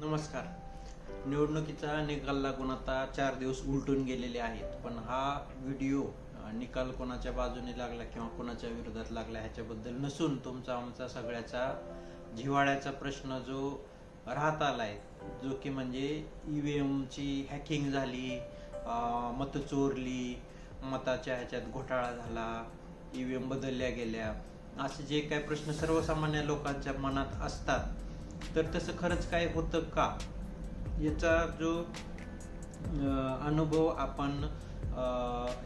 नमस्कार. निवडणुकीचा निकाल लागून आता चार दिवस उलटून गेलेले आहेत. पण हा व्हिडिओ निकाल कोणाच्या बाजूने लागला किंवा कोणाच्या विरोधात लागला ह्याच्याबद्दल नसून तुमचा आमचा सगळ्याचा जिव्हाळ्याचा प्रश्न जो राहत आलाय जो की म्हणजे ई व्ही एमची हॅकिंग झाली मतं चोरली मताच्या ह्याच्यात घोटाळा झाला ईव्हीएम बदलल्या गेल्या असे जे काही प्रश्न सर्वसामान्य लोकांच्या मनात असतात तर तसं खरंच काय होतं का? याचा जो अनुभव आपण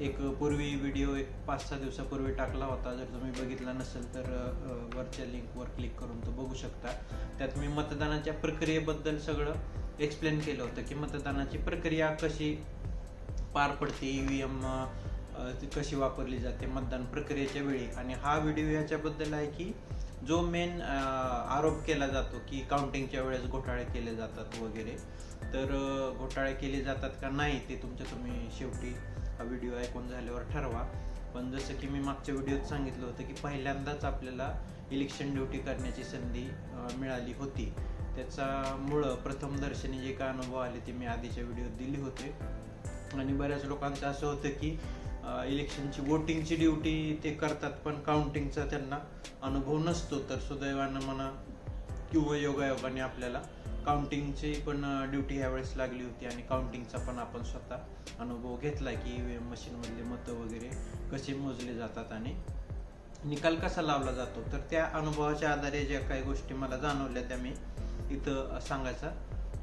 एक पूर्वी व्हिडिओ एक पाच सहा दिवसापूर्वी टाकला होता. जर तुम्ही बघितला नसेल तर वरच्या लिंकवर क्लिक करून तो बघू शकता. त्यात मी मतदानाच्या प्रक्रियेबद्दल सगळं एक्सप्लेन केलं होतं की मतदानाची प्रक्रिया कशी पार पडते ई व्ही एम कशी वापरली जाते मतदान प्रक्रियेच्या वेळी. आणि हा व्हिडिओ याच्याबद्दल आहे की जो मेन आरोप केला जातो की काउंटिंगच्या वेळेस घोटाळे केले जातात वगैरे तर घोटाळे केले जातात का नाही ते तुमच्या तुम्ही शेवटी हा व्हिडिओ ऐकून झाल्यावर ठरवा. पण जसं की मी मागच्या व्हिडिओत सांगितलं होतं की पहिल्यांदाच आपल्याला इलेक्शन ड्युटी करण्याची संधी मिळाली होती. त्याच्यामुळं मुळं प्रथमदर्शनी जे काय अनुभव आले ते मी आधीच्या व्हिडिओत दिले होते. आणि बऱ्याच लोकांचं असं होतं की इलेक्शनची वोटिंगची ड्युटी ते करतात पण काउंटिंगचा त्यांना अनुभव नसतो. तर सुदैवानं म्हणा किंवा योगायोगाने आपल्याला काउंटिंगची पण ड्युटी ह्यावेळेस लागली होती आणि काउंटिंगचा पण आपण स्वतः अनुभव घेतला की ईव्हीएम मशीनमधले मतं वगैरे कसे मोजले जातात आणि निकाल कसा लावला जातो. तर त्या अनुभवाच्या आधारे ज्या काही गोष्टी मला जाणवल्या त्या मी इथं सांगायचा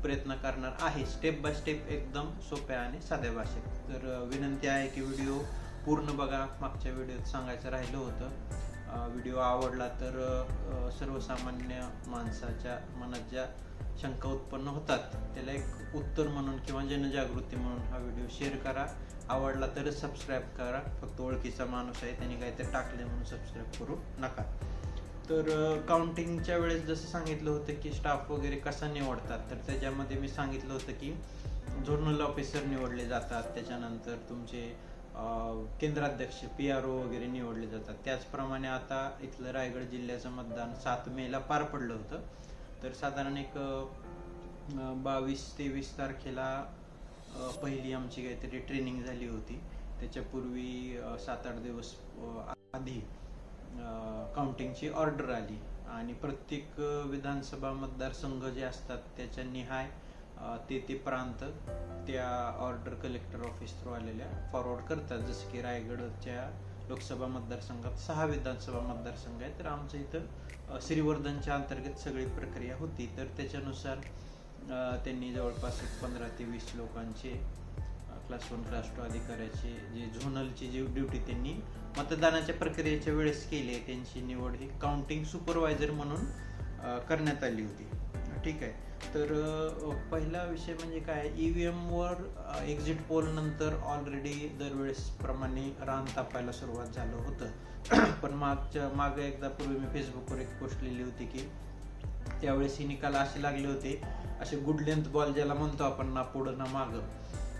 प्रयत्न करणार आहे. स्टेप बाय स्टेप एकदम सोप्या आणि साध्या भाषेत. तर विनंती आहे की व्हिडिओ पूर्ण बघा. मागच्या व्हिडिओत सांगायचं राहिलं होतं. व्हिडिओ आवडला तर सर्वसामान्य माणसाच्या मनात ज्या शंका उत्पन्न होतात त्याला एक उत्तर म्हणून किंवा जनजागृती म्हणून हा व्हिडिओ शेअर करा. आवडला तरच सबस्क्राईब करा. फक्त ओळखीचा माणूस आहे त्यांनी काहीतरी टाकले म्हणून सबस्क्राईब करू नका. तर काउंटिंगच्या वेळेस जसं सांगितलं होतं की स्टाफ वगैरे कसा निवडतात तर त्याच्यामध्ये मी सांगितलं होतं की झोनल ऑफिसर निवडले जातात त्याच्यानंतर तुमचे केंद्राध्यक्ष पी आर ओ वगैरे निवडले जातात. त्याचप्रमाणे आता इथलं रायगड जिल्ह्याचं मतदान सात मेला पार पडलं होतं. तर साधारण एक बावीस तेवीस तारखेला पहिली आमची काहीतरी ट्रेनिंग झाली होती. त्याच्यापूर्वी सात आठ दिवस आधी काउंटिंगची ऑर्डर आली. आणि प्रत्येक विधानसभा मतदारसंघ जे असतात त्याच्या निहाय ते ते प्रांत त्या ऑर्डर कलेक्टर ऑफिस थ्रू आलेल्या फॉरवर्ड करतात. जसं की रायगडच्या लोकसभा मतदारसंघात सहा विधानसभा मतदारसंघ आहेत. तर आमच्या इथं श्रीवर्धनच्या अंतर्गत सगळी प्रक्रिया होती. तर त्याच्यानुसार त्यांनी जवळपास एक पंधरा ते वीस लोकांचे क्लास वन क्लास टू अधिकाऱ्याचे जे झोनलची जी ड्युटी त्यांनी मतदानाच्या प्रक्रियेच्या वेळेस केली आहे त्यांची निवड ही काउंटिंग सुपरवायझर म्हणून करण्यात आली होती. ठीक आहे. तर पहिला विषय म्हणजे काय? ईव्हीएम वर एक्झिट पोल नंतर ऑलरेडी दरवेळेस प्रमाणे रान तापायला सुरुवात झालं होतं. पण मागच्या मागं एकदा पूर्वी मी फेसबुकवर एक पोस्ट लिहिली होती की त्यावेळेस ही निकाल असे लागले होते असे गुड लेंथ बॉल ज्याला म्हणतो आपण ना पुढं ना मागं.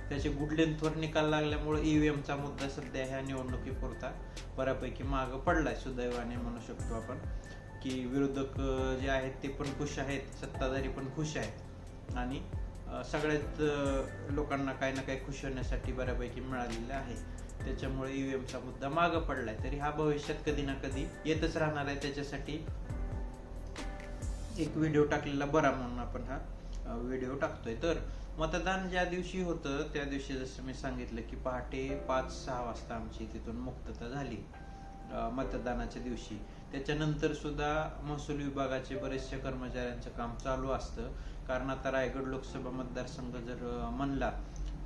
त्याचे गुड लेंथवर निकाल लागल्यामुळे ईव्हीएमचा मुद्दा सध्या ह्या निवडणुकीपुरता बऱ्यापैकी मागं पडलाय सुदैवाने म्हणू शकतो आपण. की विरोधक जे आहेत ते पण खुश आहेत सत्ताधारी पण खुश आहेत. आणि सगळ्याच लोकांना काही ना काही खुश होण्यासाठी बऱ्यापैकी मिळालेलं आहे. त्याच्यामुळे ईव्हीएमचा मुद्दा मागं पडलाय. तरी हा भविष्यात कधी ना कधी येतच राहणार आहे त्याच्यासाठी. एक व्हिडिओ टाकलेला बरा म्हणून आपण हा व्हिडिओ टाकतोय. तर मतदान ज्या दिवशी होतं त्या दिवशी जसं मी सांगितलं की पहाटे पाच सहा वाजता आमची तिथून मुक्तता झाली मतदानाच्या दिवशी. त्याच्यानंतर सुद्धा महसूल विभागाचे बरेचसे कर्मचाऱ्यांचं काम चालू असतं. कारण आता रायगड लोकसभा मतदारसंघ जर म्हणला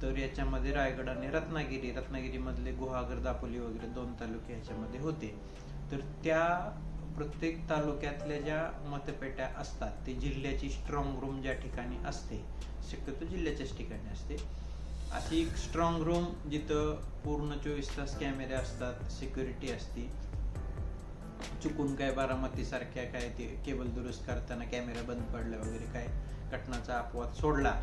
तर याच्यामध्ये रायगड आणि रत्नागिरी रत्नागिरीमधले गुहागर दापोली वगैरे दोन तालुके ह्याच्यामध्ये होते. तर त्या प्रत्येक तालुक्यातल्या ज्या मतपेट्या असतात ते जिल्ह्याची स्ट्रॉंग रूम ज्या ठिकाणी असते शक्यतो जिल्ह्याच्याच ठिकाणी असते. अशी एक स्ट्रॉंग रूम जिथं पूर्ण चोवीस तास कॅमेरे असतात सिक्युरिटी असते. चुकून काय बारामतीसारख्या काय ते केबल दुरुस्त करताना कॅमेरा बंद पडला वगैरे काय घटनाचा अपवाद सोडला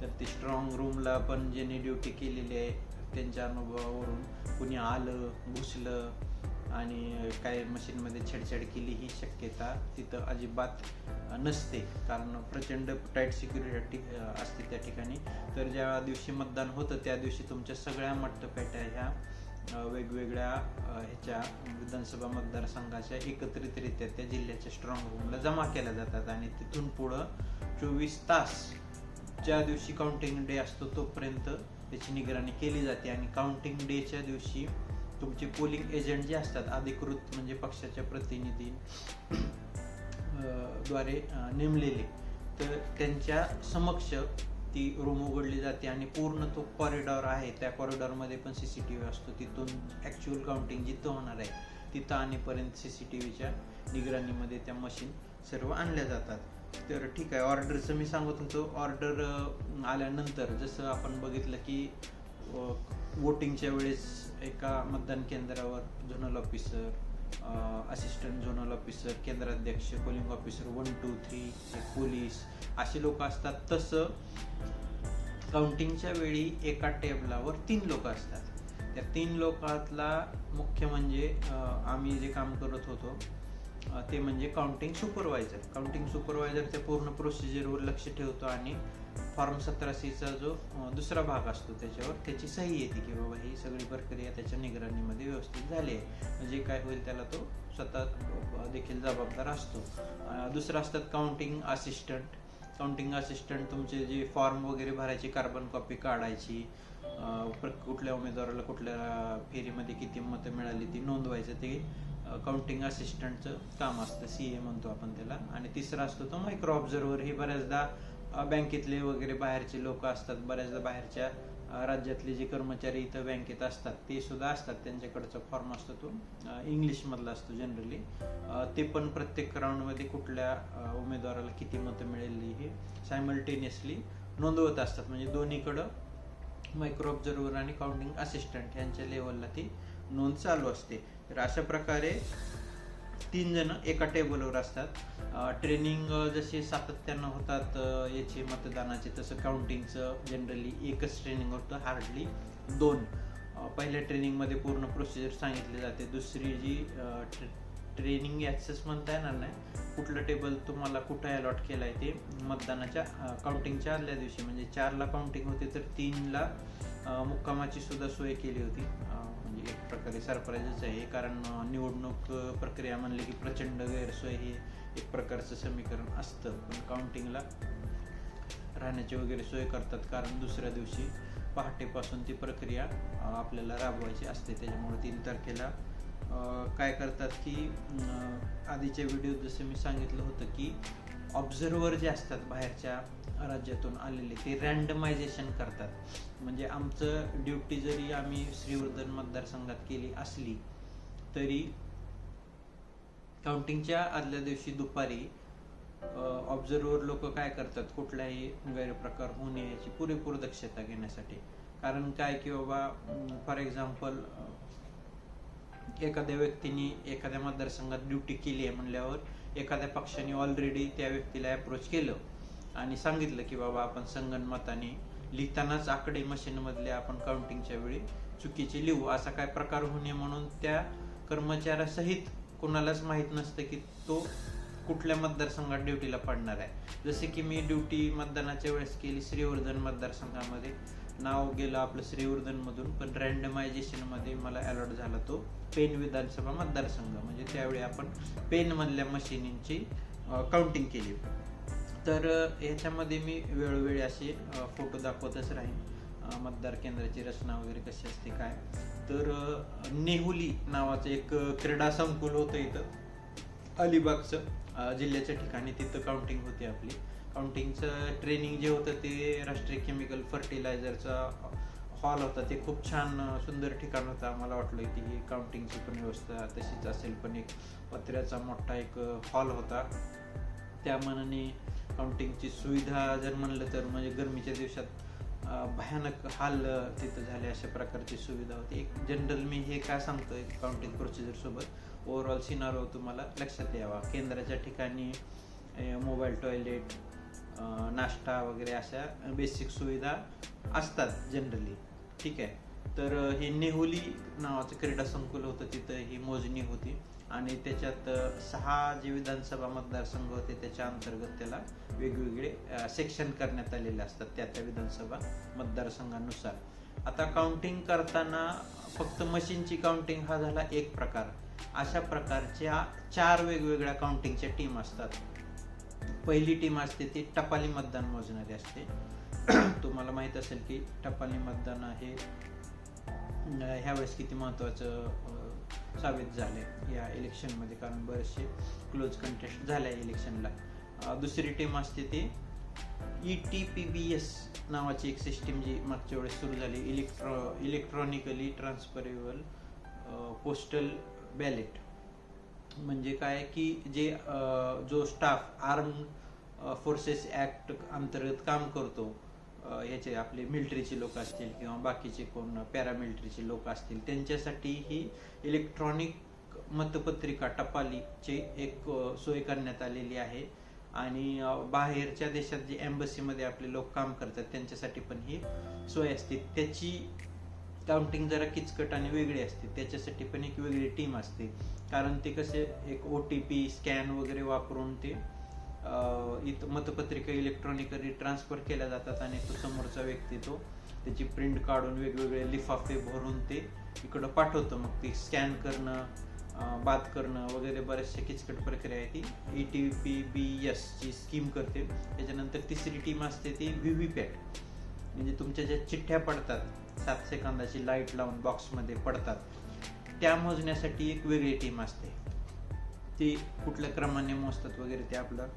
तर ती स्ट्रॉंग रूमला पण ज्यांनी ड्युटी केलेली आहे त्यांच्या अनुभवावरून कुणी आलं घुसलं आणि काय मशीनमध्ये छेडछाड केली ही शक्यता तिथं अजिबात नसते. कारण प्रचंड टाईट सिक्युरिटी असते त्या ठिकाणी. तर ज्या दिवशी मतदान होतं त्या दिवशी तुमच्या सगळ्या मतपेट्या ह्या वेगवेगळ्या ह्याच्या विधानसभा मतदारसंघाच्या एकत्रितरित्या त्या जिल्ह्याच्या स्ट्रॉंग रूमला जमा केल्या जातात. आणि तिथून पुढं चोवीस तास ज्या दिवशी काउंटिंग डे असतो तोपर्यंत त्याची निगराणी केली जाते. आणि काउंटिंग डेच्या दिवशी तुमचे पोलिंग एजंट जे असतात अधिकृत म्हणजे पक्षाच्या प्रतिनिधी द्वारे नेमलेले. तर त्यांच्या समक्ष ती रूम उघडली जाते आणि पूर्ण तो कॉरिडॉर आहे त्या कॉरिडॉरमध्ये पण सी सी टी व्ही असतो. तिथून ॲक्च्युअल काउंटिंग जिथं होणार आहे तिथं आणेपर्यंत सी सी टी व्हीच्या निगराणीमध्ये त्या मशीन सर्व आणल्या जातात. तर ठीक आहे ऑर्डरचं मी सांगत होतो. ऑर्डर आल्यानंतर जसं आपण बघितलं की वोटिंगच्या वेळेस एका मतदान केंद्रावर zonal officer assistant zonal officer केंद्राध्यक्ष polling officer one two three police असे लोक असतात. तसं काउंटिंगच्या वेळी एका टेबलावर तीन लोक असतात. त्या तीन लोकातला मुख्य म्हणजे आम्ही जे काम करत होतो ते म्हणजे काउंटिंग सुपरवायझर काउंटिंग सुपरवायझर त्या पूर्ण प्रोसिजरवर लक्ष ठेवतो आणि फॉर्म सतराशीचा जो दुसरा भाग असतो त्याच्यावर त्याची सही येते की बाबा ही सगळी प्रक्रिया त्याच्या निगराणीमध्ये व्यवस्थित झाली आहे. म्हणजे काय होईल त्याला तो स्वतः देखील जबाबदार असतो. दुसरं असतात काउंटिंग असिस्टंट काउंटिंग असिस्टंट तुमचे जे फॉर्म वगैरे भरायची कार्बन कॉपी काढायची कुठल्या उमेदवाराला कुठल्या फेरीमध्ये किती मतं मिळाली ती नोंदवायचं ते काउंटिंग असिस्टंटचं काम असतं सी ए म्हणतो आपण त्याला. आणि तिसरा असतो तो मायक्रो ऑब्झर्वर हे बऱ्याचदा बँकेतले वगैरे बाहेरचे लोक असतात बऱ्याचदा बाहेरच्या राज्यातले जे कर्मचारी इथं बँकेत असतात ते सुद्धा असतात. त्यांच्याकडचा फॉर्म असतो तो. इंग्लिशमधला असतो जनरली ते पण प्रत्येक राऊंडमध्ये कुठल्या उमेदवाराला किती मतं मिळेल हे सायमल्टेनियसली नोंदवत असतात. म्हणजे दोन्हीकडं मायक्रो ऑब्झर्वर आणि काउंटिंग असिस्टंट यांच्या लेवलला ती नोंद चालू असते. तर अशा प्रकारे तीन जण एका टेबलवर असतात. ट्रेनिंग जसे सातत्यानं होतात याचे मतदानाचे तसं काउंटिंगचं जनरली एकच ट्रेनिंग होतं हार्डली दोन. पहिल्या ट्रेनिंगमध्ये पूर्ण प्रोसिजर सांगितली जाते. दुसरी जी ट्रेनिंग ॲक्सेस म्हणता येणार नाही कुठलं टेबल तुम्हाला कुठं अलॉट केलं आहे ते मतदानाच्या काउंटिंगच्या आदल्या दिवशी. म्हणजे चारला काउंटिंग होते तर तीनला मुक्कामाची सुद्धा सोय केली होती. म्हणजे एक प्रकारे सरप्राईजच आहे. कारण निवडणूक प्रक्रिया म्हणली की प्रचंड गैरसोय हे एक प्रकारचं समीकरण असतं. पण काउंटिंगला राहण्याची वगैरे सोय करतात. कारण दुसऱ्या दिवशी पहाटेपासून ती प्रक्रिया आपल्याला राबवायची असते. त्याच्यामुळे तीन तारखेला काय करतात की आधीच्या व्हिडिओत जसं मी सांगितलं होतं की ऑब्झर्वर जे असतात बाहेरच्या राज्यातून आलेले. ते रँडमायझेशन करतात. म्हणजे आमचं ड्युटी जरी आम्ही श्रीवर्धन मतदारसंघात केली असली तरी काउंटिंगच्या आदल्या दिवशी दुपारी ऑब्झर्वर लोक काय करतात? कुठलाही गैरप्रकार होऊ नये याची पुरेपूर दक्षता घेण्यासाठी. कारण काय की बाबा फॉर एक्झाम्पल एखाद्या व्यक्तीने एखाद्या मतदारसंघात ड्युटी केली आहे म्हणल्यावर एखाद्या पक्षाने ऑलरेडी त्या व्यक्तीला अप्रोच केलं आणि सांगितलं की बाबा आपण संगणमताने लिहितानाच आकडे मशीनमधले आपण काउंटिंगच्या वेळी चुकीचे लिहू असा काय प्रकार होऊ नये म्हणून त्या कर्मचाऱ्यासहित कोणालाच माहीत नसतं की तो कुठल्या मतदारसंघात ड्युटीला पडणार आहे. जसे की मी ड्युटी मतदानाच्या वेळेस केली श्रीवर्धन मतदारसंघामध्ये. नाव गेलं आपलं श्रीवर्धनमधून पण रँडमायझेशनमध्ये मला अलॉट झाला तो पेन विधानसभा मतदारसंघ. म्हणजे त्यावेळी आपण पेनमधल्या मशिनींची काउंटिंग केली. तर ह्याच्यामध्ये याच्यामध्ये मी वेळोवेळी असे फोटो दाखवतच राहीन. मतदार केंद्राची रचना वगैरे कशी असते काय. तर नेहुली नावाचं एक क्रीडा संकुल होतं इथं. अलिबागचं जिल्ह्याच्या ठिकाणी तिथं काउंटिंग होती आपली. काउंटिंगचं ट्रेनिंग जे होतं ते राष्ट्रीय केमिकल फर्टिलायझरचा हॉल होता. ते खूप छान सुंदर ठिकाण होतं आम्हाला वाटलं की ही काउंटिंगची पण व्यवस्था तशीच असेल पण एक पत्र्याचा मोठा एक हॉल होता. त्या मनाने काउंटिंगची सुविधा जर म्हणलं तर म्हणजे गरमीच्या दिवसात भयानक हाल तिथं झाले अशा प्रकारची सुविधा होती. एक जनरल मी हे काय सांगतो काउंटिंग प्रोसिजर सोबत? ओव्हरऑल सिनारो तुम्हाला लक्षात यावा. केंद्राच्या ठिकाणी मोबाईल टॉयलेट नाश्ता वगैरे अशा बेसिक सुविधा असतात जनरली ठीक आहे? तर हे नेहुली नावाचं क्रीडा संकुल होतं तिथं ही मोजणी होती. आणि त्याच्यात सहा जे विधानसभा मतदारसंघ होते त्याच्या अंतर्गत त्याला वेगवेगळे सेक्शन करण्यात आलेले असतात त्या त्या विधानसभा मतदारसंघानुसार. आता काउंटिंग करताना फक्त मशीनची काउंटिंग हा झाला एक प्रकार. अशा प्रकारच्या चार वेगवेगळ्या काउंटिंगच्या टीम असतात. पहिली टीम असते ती टपाली मतदान मोजणारी असते. तुम्हाला माहीत असेल की टपाली मतदान हे ह्यावेळेस किती महत्वाचं साबित झाले या इलेक्शनमध्ये कारण बरेचसे क्लोज कंटेस्ट झाल्या इलेक्शनला दुसरी टीम असते ती E T P B S नावाची एक सिस्टीम जी मागच्या वेळेस सुरू झाली. Electro electronically transferable postal ballot म्हणजे काय की जे जो स्टाफ आर्म फोर्सेस ऍक्ट अंतर्गत काम करतो याचे आपले मिलिटरीचे लोक असतील किंवा बाकीचे कोण पॅरामिलिटरीचे लोक असतील त्यांच्यासाठी ही इलेक्ट्रॉनिक मतपत्रिका टपालीची एक सोय करण्यात आलेली आहे. आणि बाहेरच्या देशात जे एम्बसीमध्ये आपले लोक काम करतात त्यांच्यासाठी पण ही सोय असते. त्याची काउंटिंग जरा किचकट आणि वेगळी असते. त्याच्यासाठी पण एक वेगळी टीम असते. कारण ते कसे एक ओ टी पी स्कॅन वगैरे वापरून ते इथं मतपत्रिका इलेक्ट्रॉनिकली ट्रान्सफर केल्या जातात आणि तो समोरचा व्यक्ती तो त्याची प्रिंट काढून वेगवेगळे लिफाफे भरून ते इकडं पाठवतो. मग ते स्कॅन करणं बात बाद करणं वगैरे बऱ्याचशा किचकट प्रक्रिया आहे. ती E T P B S ची स्कीम करते. त्याच्यानंतर तिसरी टीम असते ती व्ही व्ही पॅट म्हणजे तुमच्या ज्या चिठ्ठ्या पडतात सात सेकंदाची लाइट लावून बॉक्समध्ये पडतात. त्या मोजण्यासाठी एक वेगळी टीम असते. ती कुठल्या क्रमाने मोजतात वगैरे ते आपलं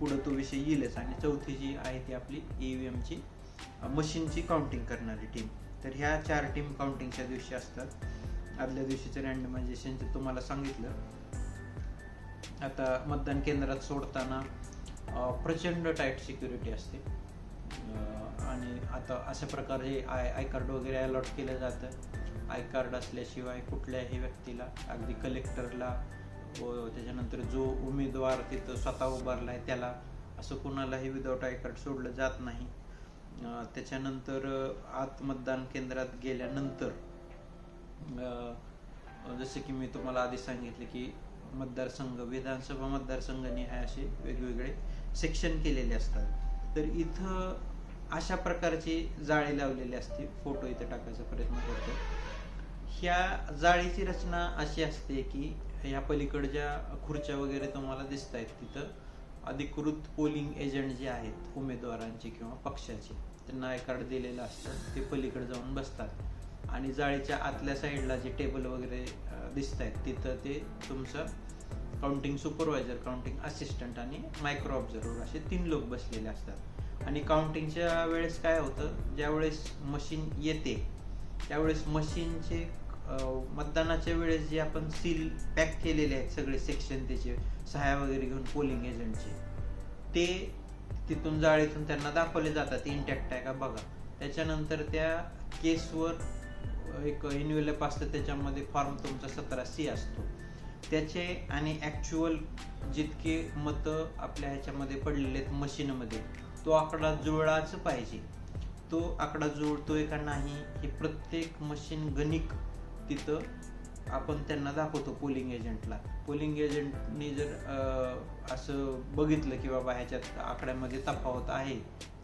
पुढं तो विषय येईलच आणि चौथी जी आहे ती आपली ई व्ही एमची मशीनची काउंटिंग करणारी टीम तर ह्या चार टीम काउंटिंगच्या दिवशी असतात. आदल्या दिवशीचं रँडमायझेशनचं तुम्हाला सांगितलं. आता मतदान केंद्रात सोडताना प्रचंड टाईट सिक्युरिटी असते. आणि आता अशा प्रकारे आय आय कार्ड वगैरे अलॉट केलं जातं. आय कार्ड असल्याशिवाय कुठल्याही व्यक्तीला अगदी कलेक्टरला व त्याच्यानंतर जो उमेदवार तिथं स्वतः उभारला आहे त्याला असं कुणालाही विदाऊट आय कार्ड सोडलं जात नाही. त्याच्यानंतर आत मतदान केंद्रात गेल्यानंतर जसं की मी तुम्हाला आधी सांगितलं की मतदारसंघ विधानसभा मतदारसंघाने हे असे वेगवेगळे सेक्शन केलेले असतात. तर इथं अशा प्रकारची जाळी लावलेली असते. फोटो इथं टाकायचा प्रयत्न करतो ह्या जाळीची रचना अशी असते की ह्या पलीकडच्या खुर्च्या वगैरे तुम्हाला दिसत आहेत तिथं. अधिकृत पोलिंग एजंट जे आहेत उमेदवारांचे किंवा पक्षाचे त्यांना आय कार्ड दिलेलं असतं. ते पलीकडे जाऊन बसतात. आणि जाळीच्या आतल्या साईडला जे टेबल वगैरे दिसत आहेत तिथं ते तुमचं काउंटिंग सुपरवायझर काउंटिंग असिस्टंट आणि मायक्रो ऑब्झर्वर असे तीन लोक बसलेले असतात. आणि काउंटिंगच्या वेळेस काय होतं? ज्यावेळेस मशीन येते त्यावेळेस मशीनचे मतदानाच्या वेळेस जे आपण सील पॅक केलेले आहेत सगळे सेक्शन त्याचे सहाय्या वगैरे घेऊन पोलिंग एजंटचे ते तिथून जाळीतून त्यांना दाखवले जातात इंटॅक्ट आहे का बघा. त्याच्यानंतर त्या केसवर एक इन्व्हेलप असतं त्याच्यामध्ये फॉर्म तुमचा सतरा सी असतो. त्याचे आणि ॲक्च्युअल जितके मतं आपल्या ह्याच्यामध्ये पडलेले आहेत मशीनमध्ये तो आकडा जुळलाच पाहिजे. तो आकडा जुळतोय का नाही हे प्रत्येक मशीन गणिक तिथं आपण त्यांना दाखवतो पोलिंग एजंटला पोलिंग एजंटनी जर असं बघितलं की बाबा ह्याच्यात आकड्यामध्ये तफावत आहे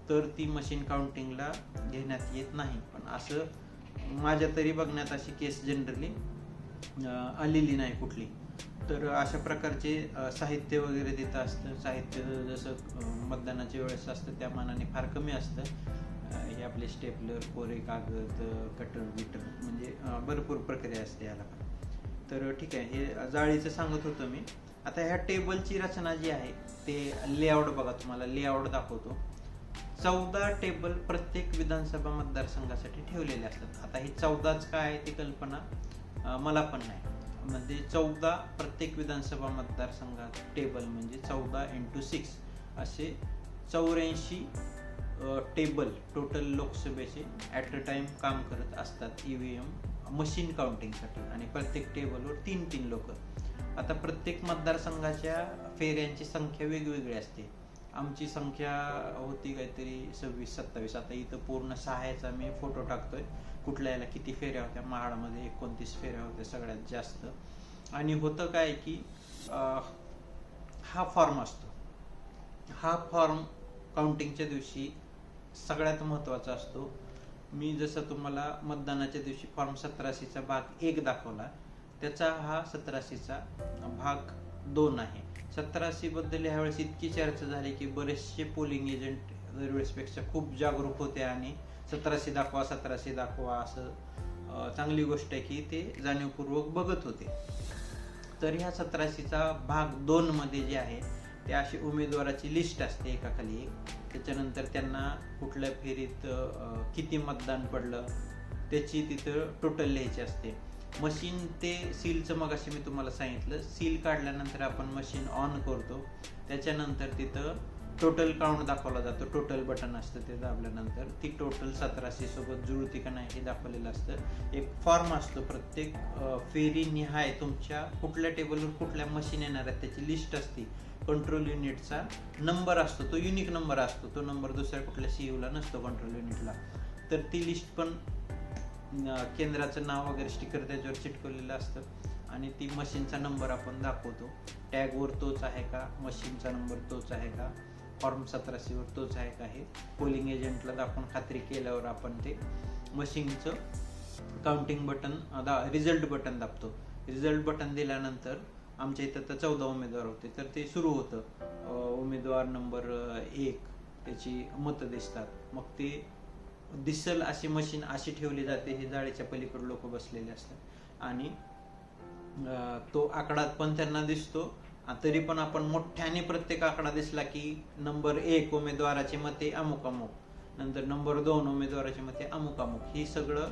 तर ती मशीन काउंटिंगला घेण्यात येत नाही. पण असं माझ्या तरी बघण्यात अशी केस जनरली आलेली नाही कुठली. तर अशा प्रकारचे साहित्य वगैरे देत असतं. साहित्य जसं मतदानाच्या वेळेस असतं त्या मानाने फार कमी असतं. हे आपले स्टेपलर कोरे कागद कटर बिटर म्हणजे भरपूर प्रक्रिया असते याला तर ठीक आहे हे जाळीचं सांगत होतो मी. आता ह्या टेबलची रचना जी आहे ते लेआउट बघा तुम्हाला लेआउट दाखवतो. चौदा टेबल प्रत्येक विधानसभा मतदारसंघासाठी ठेवलेले असतात. आता ही चौदाच काय आहे ती कल्पना? मला पण नाही. म्हणजे चौदा प्रत्येक विधानसभा मतदारसंघात टेबल म्हणजे चौदा इंटू सिक्स असे चौऱ्याऐंशी टेबल टोटल लोकसभेचे ॲट अ टाइम काम करत असतात ई व्ही एम मशीन काउंटिंगसाठी आणि प्रत्येक टेबलवर तीन तीन लोक. आता प्रत्येक मतदारसंघाच्या फेऱ्यांची संख्या वेगवेगळी असते. आमची संख्या होती काहीतरी सव्वीस सत्तावीस. आता इथं पूर्ण सहायचा मी फोटो टाकतोय. कुठल्या याला किती फेऱ्या होत्या महाडामध्ये एकोणतीस फेऱ्या होत्या सगळ्यात जास्त. आणि होतं काय की हा फॉर्म असतो. हा फॉर्म काउंटिंगच्या दिवशी सगळ्यात महत्त्वाचा असतो. मी जसं तुम्हाला मतदानाच्या दिवशी फॉर्म सतराशीचा भाग एक दाखवला त्याचा हा सतराशीचा भाग दोन आहे. सतराशी बद्दल ह्यावेळेस इतकी चर्चा झाली की बरेचसे पोलिंग एजंट दरवेळेसपेक्षा खूप जागरूक होते आणि सतराशे दाखवा सतराशे दाखवा असं चांगली गोष्ट आहे की ते जाणीवपूर्वक बघत होते. तर ह्या सतराशीचा भाग दोन मध्ये जे आहे ते अशी उमेदवाराची लिस्ट असते एकाखाली एक. त्याच्यानंतर त्यांना कुठल्या फेरीत किती मतदान पडलं त्याची तिथं टोटल लिहायची असते. मशीन ते सीलचं मग असे मी तुम्हाला सांगितलं. सील काढल्यानंतर आपण मशीन ऑन करतो. त्याच्यानंतर तिथं टोटल काउंट दाखवला जातो. टोटल बटन असतं ते दाबल्यानंतर. ती टोटल सतराशे सोबत जुळती का नाही हे दाखवलेलं असतं. एक फॉर्म असतो प्रत्येक फेरी निहाय तुमच्या कुठल्या टेबलवर कुठल्या मशीन येणार आहेत त्याची लिस्ट असते. कंट्रोल युनिटचा नंबर असतो. तो युनिक नंबर असतो. तो नंबर दुसऱ्या कुठल्या सी ला नसतो कंट्रोल युनिटला तर ती लिस्ट पण केंद्राचं नाव वगैरे स्टिकर त्याच्यावर चिटकवलेलं असतं. आणि ती मशीनचा नंबर आपण दाखवतो. टॅगवर तोच आहे का? मशीनचा नंबर तोच आहे का? फॉर्म सतराशेवर तोच आहे का हे? पोलिंग एजंटला दाखवून खात्री केल्यावर आपण ते मशीनचं काउंटिंग बटन दा रिझल्ट बटन दाबतो. रिझल्ट बटन दिल्यानंतर आमच्या इथं तर चौदा उमेदवार होते. तर ते सुरू होतं. उमेदवार नंबर एक त्याची मतं दिसतात. मग ते दिसल अशी मशीन अशी ठेवली जाते हे जाळीच्या पलीकडे लोक बसलेले असतात. आणि तो आकडा पण त्यांना दिसतो. तरी पण आपण मोठ्याने प्रत्येक आकडा दिसला की नंबर एक उमेदवाराचे मते अमुक अमुक नंतर नंबर दोन उमेदवाराची मते अमुक अमुक ही सगळं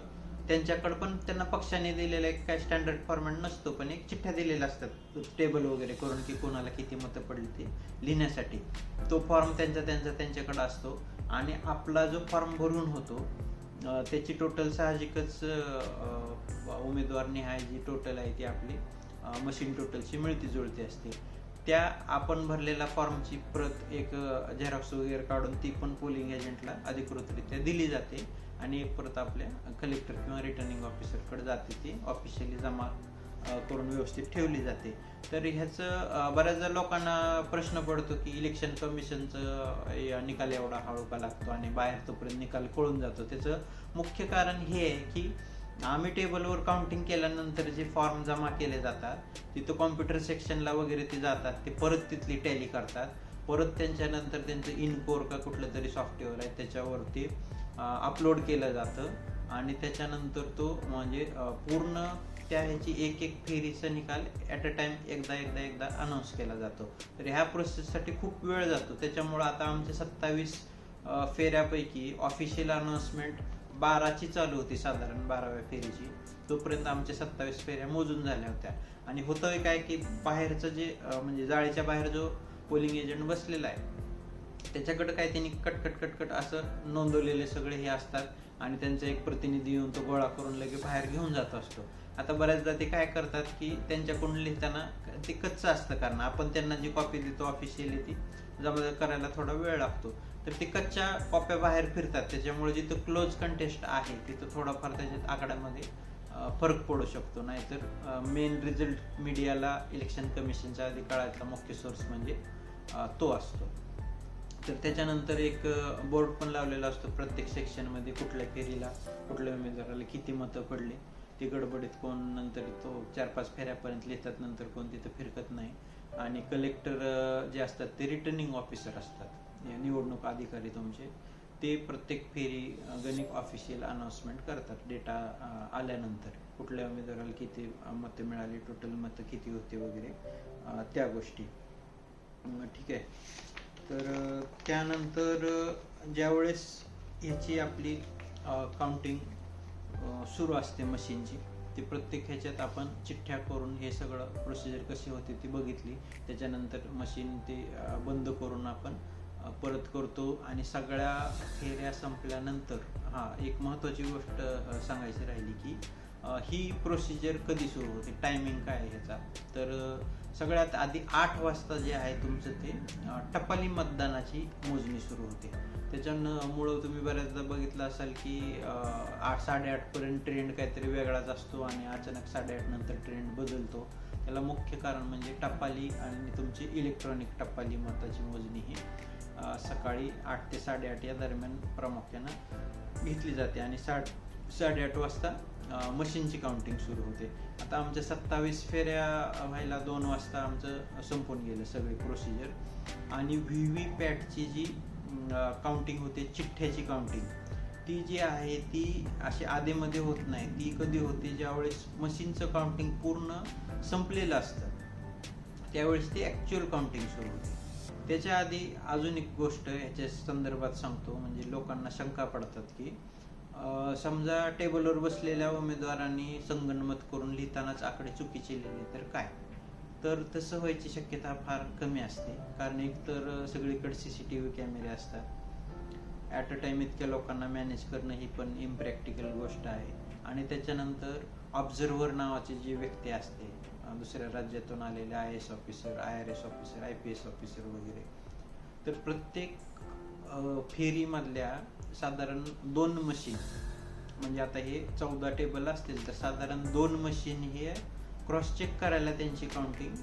त्यांच्याकडे पण त्यांना पक्षाने दिलेला एक काय स्टँडर्ड फॉर्मॅट नसतो पण एक चिठ्ठ्या दिलेल्या असतात. टेबल वगैरे करून की कोणाला किती मतं पडली ते लिहिण्यासाठी. तो फॉर्म त्यांचा त्यांचा त्यांच्याकडे असतो. आणि आपला जो फॉर्म भरून होतो त्याची टोटल साहजिकच उमेदवार निहाय जी टोटल आहे ती आपली मशीन टोटलची मिळती जुळती असते. त्या आपण भरलेल्या फॉर्मची प्रत एक झेरॉक्स वगैरे काढून ती पण पोलिंग एजंटला अधिकृतरित्या दिली जाते. आणि एक परत आपल्या कलेक्टर किंवा रिटर्निंग ऑफिसरकडे जाते ती. ऑफिशियली जमा करून व्यवस्थित ठेवली जाते. तर ह्याचं बऱ्याचदा लोकांना प्रश्न पडतो की इलेक्शन कमिशनचं निकाल एवढा हळू का लागतो आणि बाहेर तोपर्यंत निकाल कळून जातो. त्याचं मुख्य कारण हे आहे की आम्ही टेबलवर काउंटिंग केल्यानंतर जे फॉर्म जमा केले जातात तिथं कॉम्प्युटर सेक्शनला वगैरे ते जातात ते परत तिथली टॅली करतात. परत त्यांच्यानंतर त्यांचं इनकोर का कुठलं तरी सॉफ्टवेअर आहे त्याच्यावरती अपलोड केलं जातं. आणि त्याच्यानंतर तो म्हणजे पूर्ण त्या ह्याची एक एक फेरीचा निकाल ॲट अ टाइम एकदा एकदा एकदा अनाऊन्स केला जातो. तर ह्या प्रोसेससाठी खूप वेळ जातो. त्याच्यामुळं आता आमचे सत्तावीस फेऱ्यापैकी ऑफिशियल अनाऊन्समेंट बाराची चालू होती साधारण बाराव्या फेरीची. तोपर्यंत आमच्या सत्तावीस फेऱ्या मोजून झाल्या होत्या. आणि होतं काय की बाहेरचं जे म्हणजे जाळीच्या बाहेर जो पोलिंग एजंट बसलेला आहे त्याच्याकडं काय त्यांनी कटकट कटकट असं नोंदवलेले सगळे हे असतात आणि त्यांचा एक प्रतिनिधी येऊन तो गोळा करून लगे बाहेर घेऊन जात असतो. आता बऱ्याचदा ते काय करतात की त्यांच्याकडून लिहिताना ते कच्चं असतं कारण आपण त्यांना जी कॉपी देतो ऑफिशियली ती जमा करायला थोडा वेळ लागतो. तर ते कच्च्या कॉप्या बाहेर फिरतात त्याच्यामुळे जिथं क्लोज कंटेस्ट आहे तिथं थोडाफार त्याच्यात आकड्यामध्ये फरक पडू शकतो. नाहीतर मेन रिझल्ट मीडियाला इलेक्शन कमिशनच्या आधी मुख्य सोर्स म्हणजे तो असतो. तर त्याच्यानंतर एक बोर्ड पण लावलेला असतो प्रत्येक सेक्शनमध्ये कुठल्या फेरीला कुठल्या उमेदवाराला किती मतं पडली ती गडबडीत कोण नंतर तो चार पाच फेऱ्यापर्यंत लिहितात नंतर कोण तिथं फिरकत नाही. आणि कलेक्टर जे असतात ते रिटर्निंग ऑफिसर असतात. निवडणूक अधिकारी तुमचे ते प्रत्येक फेरी गणित ऑफिशियल अनाउन्समेंट करतात. डेटा आल्यानंतर कुठल्या उमेदवाराला किती मतं मिळाली टोटल मतं किती होते वगैरे त्या गोष्टी. ठीक आहे. तर त्यानंतर ज्यावेळेस ह्याची आपली काउंटिंग सुरू असते मशीनची ती प्रत्येक ह्याच्यात आपण चिठ्ठ्या करून हे सगळं प्रोसिजर कशी होते ती बघितली. त्याच्यानंतर मशीन ते बंद करून आपण परत करतो आणि सगळ्या फेऱ्या संपल्यानंतर हा एक महत्त्वाची गोष्ट सांगायची राहिली की ही प्रोसिजर कधी सुरू होते? टायमिंग काय आहे ह्याचा? तर सगळ्यात आधी आठ वाजता जे आहे तुमचं ते टपाली मतदानाची मोजणी सुरू होते. त्याच्यामुळं तुम्ही बऱ्याचदा बघितलं असाल की आठ साडेआठपर्यंत ट्रेंड काहीतरी वेगळाच असतो आणि अचानक साडेआठ नंतर ट्रेंड बदलतो. त्याला मुख्य कारण म्हणजे टपाली आणि तुमची इलेक्ट्रॉनिक टपाली मताची मोजणी ही. सकाळी आठ ते साडेआठ या दरम्यान प्रामुख्यानं घेतली जाते आणि साठ साडेआठ वाजता मशीनची काउंटिंग सुरू होते. आता आमच्या सत्तावीस फेऱ्या व्हायला दोन वाजता आमचं संपून गेलं सगळी प्रोसिजर आणि व्ही व्ही पॅटची जी काउंटिंग होते चिठ्ठ्याची काउंटिंग ती जी आहे ती अशी आधेमध्ये होत नाही. ती कधी होते ज्यावेळेस मशीनचं काउंटिंग पूर्ण संपलेलं असतं त्यावेळेस ती ॲक्च्युअल काउंटिंग सुरू होते. त्याच्या आधी अजून एक गोष्ट ह्याच्या संदर्भात सांगतो म्हणजे लोकांना शंका पडतात की समजा टेबलवर बसलेल्या उमेदवारांनी संगणमत करून लिहितानाच आकडे चुकीचे लिहिले तर काय? तर तसं व्हायची शक्यता फार कमी असते. कारण एक तर सगळीकडे सी सी टी व्ही कॅमेरे असतात. ॲट अ टाइम इतक्या लोकांना मॅनेज करणं ही पण इम्प्रॅक्टिकल गोष्ट आहे. आणि त्याच्यानंतर ऑब्झर्व्हर नावाची जी व्यक्ती असते दुसऱ्या राज्यातून आलेले I S officer I R S officer I P S officer वगैरे. तर प्रत्येक फेरीमधल्या साधारण दोन मशीन म्हणजे आता हे चौदा टेबल असतील तर साधारण दोन मशीन हे क्रॉस चेक करायला त्यांची काउंटिंग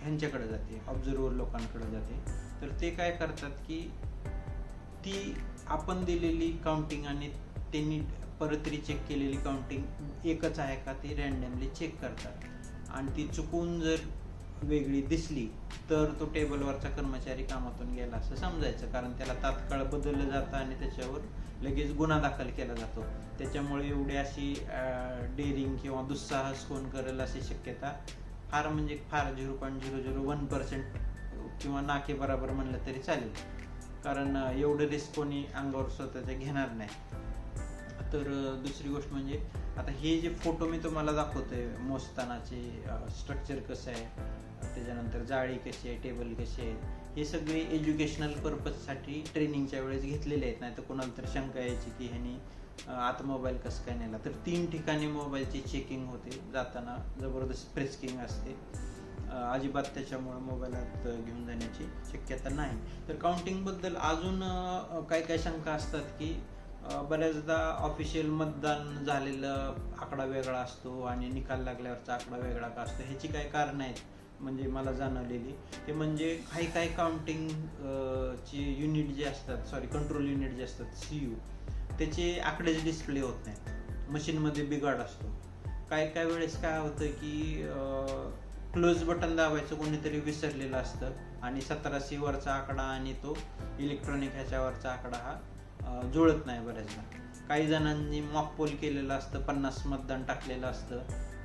ह्यांच्याकडे जाते ऑब्झर्वर लोकांकडे जाते. तर ते काय करतात की ती आपण दिलेली काउंटिंग आणि त्यांनी परत रिचेक केलेली काउंटिंग एकच आहे का ती रॅन्डमली चेक करतात. आणि ती चुकून जर वेगळी दिसली तर तो टेबलवरचा कर्मचारी कामातून गेला असं समजायचं. कारण त्याला तात्काळ बदललं जातं आणि त्याच्यावर लगेच गुन्हा दाखल केला जातो. त्याच्यामुळे एवढी अशी डेअरिंग किंवा दुस्साहस कोण करेल अशी शक्यता फार म्हणजे फार zero point zero zero one percent किंवा नाके बराबर म्हणलं तरी चालेल. कारण एवढं रिस्क कोणी अंगावर स्वतःच्या घेणार नाही. तर दुसरी गोष्ट म्हणजे आता हे जे फोटो मी तुम्हाला दाखवतोय मोजतानाचे स्ट्रक्चर कसं आहे त्याच्यानंतर जाळी कशी आहे टेबल कशी आहे हे सगळे एज्युकेशनल पर्पजसाठी ट्रेनिंगच्या वेळेस घेतलेले आहेत. नाही तर कोणाला तर शंका यायची की ह्यानी आत मोबाईल कसं काय नेला. तर तीन ठिकाणी मोबाईलची चेकिंग होते. जाताना जबरदस्त फ्रेस्किंग असते. अजिबात त्याच्यामुळे मोबाईलात घेऊन जाण्याची शक्यता नाही. तर काउंटिंगबद्दल अजून काय काय शंका असतात की बऱ्याचदा ऑफिशियल मतदान झालेलं आकडा वेगळा असतो आणि निकाल लागल्यावरचा आकडा वेगळा का असतो ह्याची काही कारणं आहेत म्हणजे मला जाणवलेली. ते म्हणजे काही काही काउंटिंग ची युनिट जे असतात सॉरी कंट्रोल युनिट जे असतात सी यू त्याचे आकडेच डिस्प्ले होत नाहीत. मशीनमध्ये बिघाड असतो. काय काय वेळेस काय होतं की क्लोज बटन दाबायचं कोणीतरी विसरलेलं असतं आणि सतराशे वरचा आकडा आणि तो इलेक्ट्रॉनिक ह्याच्यावरचा आकडा हा जुळत नाही बऱ्याचदा. काही जणांनी मॉक पोल केलेलं असतं पन्नास मतदान टाकलेलं असतं.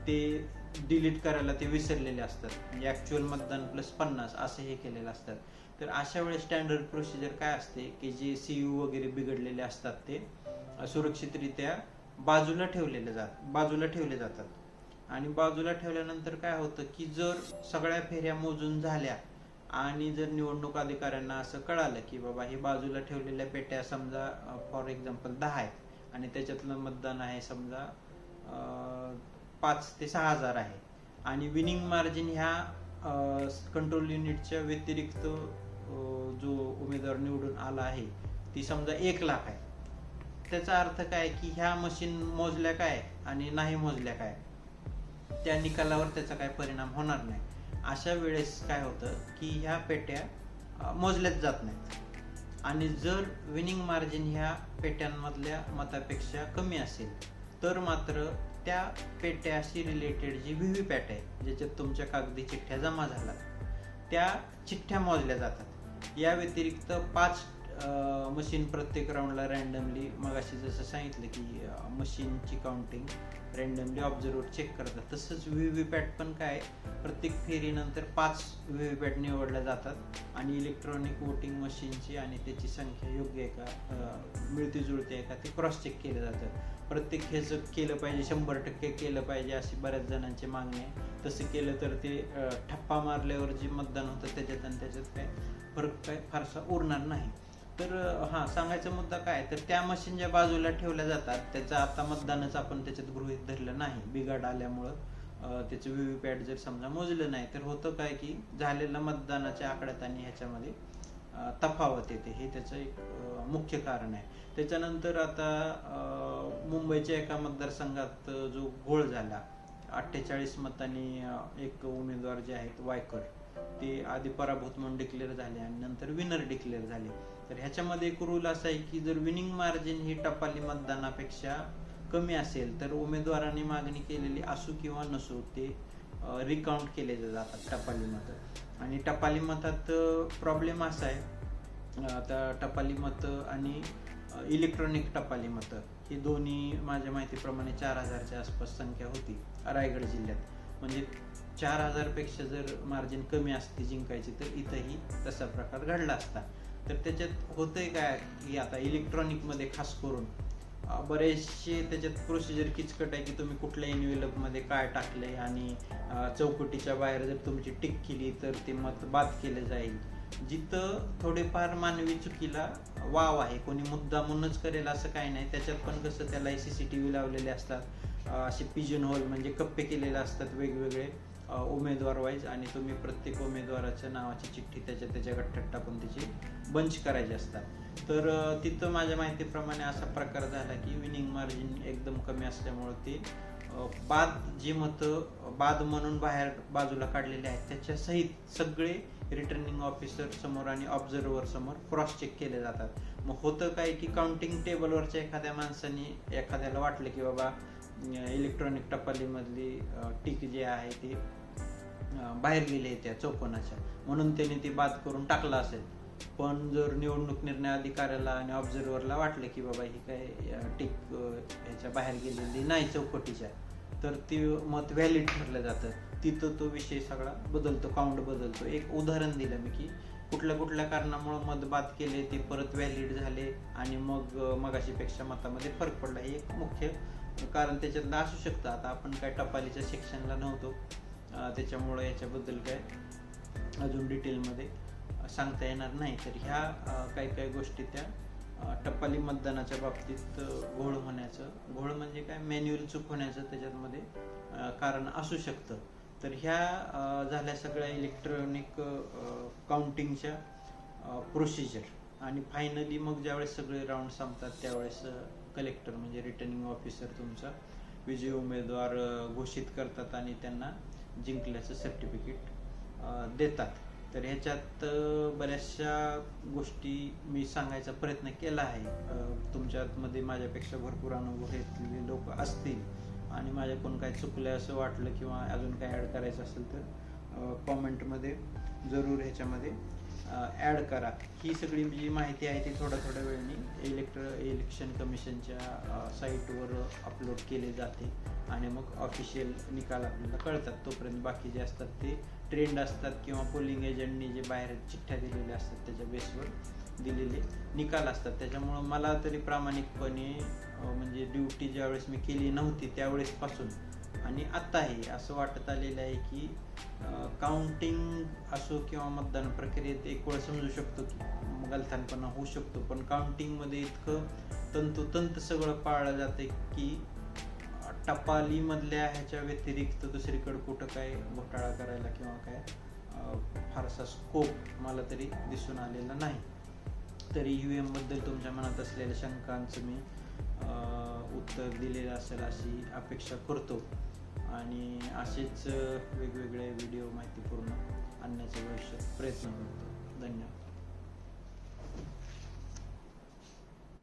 ते डिलीट करायला ते विसरलेले असतात. म्हणजे ॲक्च्युअल मतदान प्लस पन्नास असं हे केलेलं असतात. तर अशा वेळेस स्टँडर्ड प्रोसिजर काय असते की जे सी यू वगैरे बिघडलेले असतात ते सुरक्षितरित्या बाजूला ठेवलेले जात बाजूला ठेवले जातात. आणि बाजूला ठेवल्यानंतर काय होतं की जर सगळ्या फेऱ्या मोजून झाल्या आणि जर निवडणूक अधिकाऱ्यांना असं कळालं की बाबा हे बाजूला ठेवलेल्या पेट्या समजा फॉर एक्झाम्पल दहा आहेत आणि त्याच्यातलं मतदान आहे समजा पाच ते सहा हजार आहे आणि विनिंग मार्जिन ह्या कंट्रोल युनिटच्या व्यतिरिक्त जो उमेदवार निवडून आला आहे ती समजा एक लाख आहे. त्याचा अर्थ काय की ह्या मशीन मोजल्या काय आणि नाही मोजल्या काय? त्या निकालावर त्याचा काय परिणाम होणार नाही. अशा वेळेस काय होतं की ह्या पेट्या मोजल्याच जात नाहीत. आणि जर विनिंग मार्जिन ह्या पेट्यांमधल्या मतापेक्षा कमी असेल तर मात्र त्या पेट्याशी रिलेटेड जी व्ही व्ही पॅट आहे ज्याच्यात तुमच्या कागदी चिठ्ठ्या जमा झाल्या त्या चिठ्ठ्या मोजल्या जातात. या व्यतिरिक्त पाच मशीन प्रत्येक राऊंडला रॅन्डमली मगाशी जसं सांगितलं की मशीनची काउंटिंग रॅन्डमली ऑब्झर्वर चेक करतात. तसंच व्ही व्ही पॅट पण काय प्रत्येक फेरीनंतर पाच व्ही व्ही पॅट निवडल्या जातात आणि इलेक्ट्रॉनिक वोटिंग मशीनची आणि त्याची संख्या योग्य आहे का मिळती जुळते आहे का ते क्रॉस चेक केलं जातं प्रत्येक ह्याचं केलं पाहिजे शंभर टक्के केलं पाहिजे अशी बऱ्याच जणांची मागणी आहे. तसं केलं तर ते ठप्पा मारल्यावर जे मतदान होतं त्याच्यात आणि त्याच्यात काय फरक काय फारसा उरणार नाही. तर हा सांगायचा मुद्दा काय? तर त्या मशीन ज्या बाजूला ठेवल्या जातात त्याचं आता मतदानच आपण त्याच्यात गृहीत धरलं नाही. बिघाड आल्यामुळं त्याचं व्हीव्हीपॅट जर समजा मोजलं नाही तर होतं काय की झालेलं मतदानाच्या आकड्यात आणि ह्याच्यामध्ये तफावत येते. हे त्याचं एक मुख्य कारण आहे. त्याच्यानंतर आता मुंबईच्या एका मतदारसंघात जो घोळ झाला अठ्ठेचाळीस मतांनी एक उमेदवार जे आहेत वायकर. ते आधी पराभूत म्हणून डिक्लेअर झाले आणि नंतर विनर डिक्लेअर झाले. तर ह्याच्यामध्ये एक रूल असा आहे की जर विनिंग मार्जिन ही टपाली मतदानापेक्षा कमी असेल तर उमेदवारांनी मागणी केलेली असू किंवा नसू ते रिकाउंट केले जातात टपाली मतं. आणि टपाली मतात प्रॉब्लेम असा आहे आता टपाली मतं आणि इलेक्ट्रॉनिक टपाली मतं ही दोन्ही माझ्या माहितीप्रमाणे चार हजारच्या आसपास संख्या होती रायगड जिल्ह्यात. म्हणजे चार हजारपेक्षा जर मार्जिन कमी असते जिंकायची तर इथंही तसा प्रकार घडला असता. तर त्याच्यात होतंय काय की आता इलेक्ट्रॉनिकमध्ये खास करून बरेचसे त्याच्यात प्रोसिजर किचकट आहे की तुम्ही कुठल्या envelope मध्ये काय टाकले आणि चौकटीच्या बाहेर जर तुमची टिक केली तर ते मत बाद केलं जाईल. जिथं थोडेफार मानवी चुकीला वाव आहे कोणी मुद्दा म्हणूनच करेल असं काही नाही त्याच्यात पण कसं त्याला सी सी टी व्ही लावलेले असतात. असे पिजन होल म्हणजे कप्पे केलेले असतात वेगवेगळे. उमेदवार वाईज आणि तुम्ही प्रत्येक उमेदवाराच्या नावाची चिठ्ठी त्याच्या त्याच्या गठ्ठ्यात टाकून त्याची बंच करायची असतात. तर तिथं माझ्या माहितीप्रमाणे असा प्रकार झाला की विनिंग मार्जिन एकदम कमी असल्यामुळं ते बाद जी मतं बाद म्हणून बाहेर बाजूला काढलेले आहेत त्याच्यासहित सगळे रिटर्निंग ऑफिसर समोर आणि ऑब्झर्वर समोर क्रॉस चेक केले जातात. मग होतं काय की काउंटिंग टेबलवरच्या एखाद्या माणसाने एखाद्याला वाटलं की बाबा इलेक्ट्रॉनिक टपालीमधली टिक जी आहे ती बाहेर गेले त्या चौकोनाच्या. म्हणून त्याने ती बाद करून टाकला असेल. पण जर निवडणूक निर्णय अधिकाऱ्याला आणि ऑब्झर्वरला वाटलं की बाबा ही काय टिक ह्याच्या बाहेर गेलेली नाही चौकटीच्या तर ती मत व्हॅलिड ठरलं जातं. तिथं तो विषय सगळा बदलतो काउंट बदलतो. एक उदाहरण दिलं मी की कुठल्या कुठल्या कारणामुळं मत बाद केले ते परत व्हॅलिड झाले आणि मग मगाशीपेक्षा मतामध्ये फरक पडला. हे एक मुख्य कारण त्याच्यातलं असू शकतं. आता आपण काय टपालीच्या सेक्शनला नव्हतो. त्याच्यामुळं याच्याबद्दल काय अजून डिटेलमध्ये सांगता येणार नाही. तर ह्या काही काही गोष्टी त्या टप्पाली टपाली मतदानाच्या बाबतीत घोळ होण्याचं घोळ म्हणजे काय? मॅन्युअल चूक होण्याचं त्याच्यामध्ये कारण असू शकतं. तर ह्या झाल्या सगळ्या इलेक्ट्रॉनिक काउंटिंगच्या प्रोसिजर आणि फायनली मग ज्यावेळेस सगळे राऊंड संपतात त्यावेळेस कलेक्टर म्हणजे रिटर्निंग ऑफिसर तुमचा विजयी उमेदवार घोषित करतात आणि त्यांना जिंकल्याचं सर्टिफिकेट देतात. तर ह्याच्यात बऱ्याचशा गोष्टी मी सांगायचा प्रयत्न केला आहे. तुमच्यामध्ये माझ्यापेक्षा भरपूर अनुभव घेतलेले लोक असतील आणि माझ्याकडून काय चुकलं असं वाटलं किंवा अजून काय ॲड करायचं असेल तर कॉमेंटमध्ये जरूर ह्याच्यामध्ये ॲड करा. ही सगळी जी माहिती आहे ती थोड्या थोड्या वेळाने इलेक्ट्र इलेक्शन कमिशनच्या साईटवर अपलोड केले जाते आणि मग ऑफिशियल निकाल आपल्याला कळतात. तोपर्यंत बाकी जे असतात ते ट्रेंड असतात किंवा पोलिंग एजंटनी जे बाहेर चिठ्ठ्या दिलेल्या असतात त्याच्या बेसवर दिलेले निकाल असतात. त्याच्यामुळं मला तरी प्रामाणिकपणे म्हणजे ड्युटी ज्यावेळेस मी केली नव्हती त्यावेळेसपासून आणि आत्ता हे असं वाटत आलेलं आहे की काउंटिंग असो किंवा मतदान प्रक्रियेत एक वेळ समजू शकतो की गलथानपणा होऊ शकतो. पण काउंटिंगमध्ये इतकं तंतोतंत सगळं पाळलं जाते की टपालीमधल्या ह्याच्या व्यतिरिक्त दुसरीकडे कुठं काय घोटाळा करायला किंवा काय फारसा स्कोप मला तरी दिसून आलेला नाही. तरी यू एमबद्दल तुमच्या मनात असलेल्या शंकांचं मी उत्तर दिलेलं असेल अशी अपेक्षा करतो. आणि असेच वेगवेगळे व्हिडिओ माहितीपूर्ण आणण्याचा भविष्यात प्रयत्न करतो. धन्यवाद.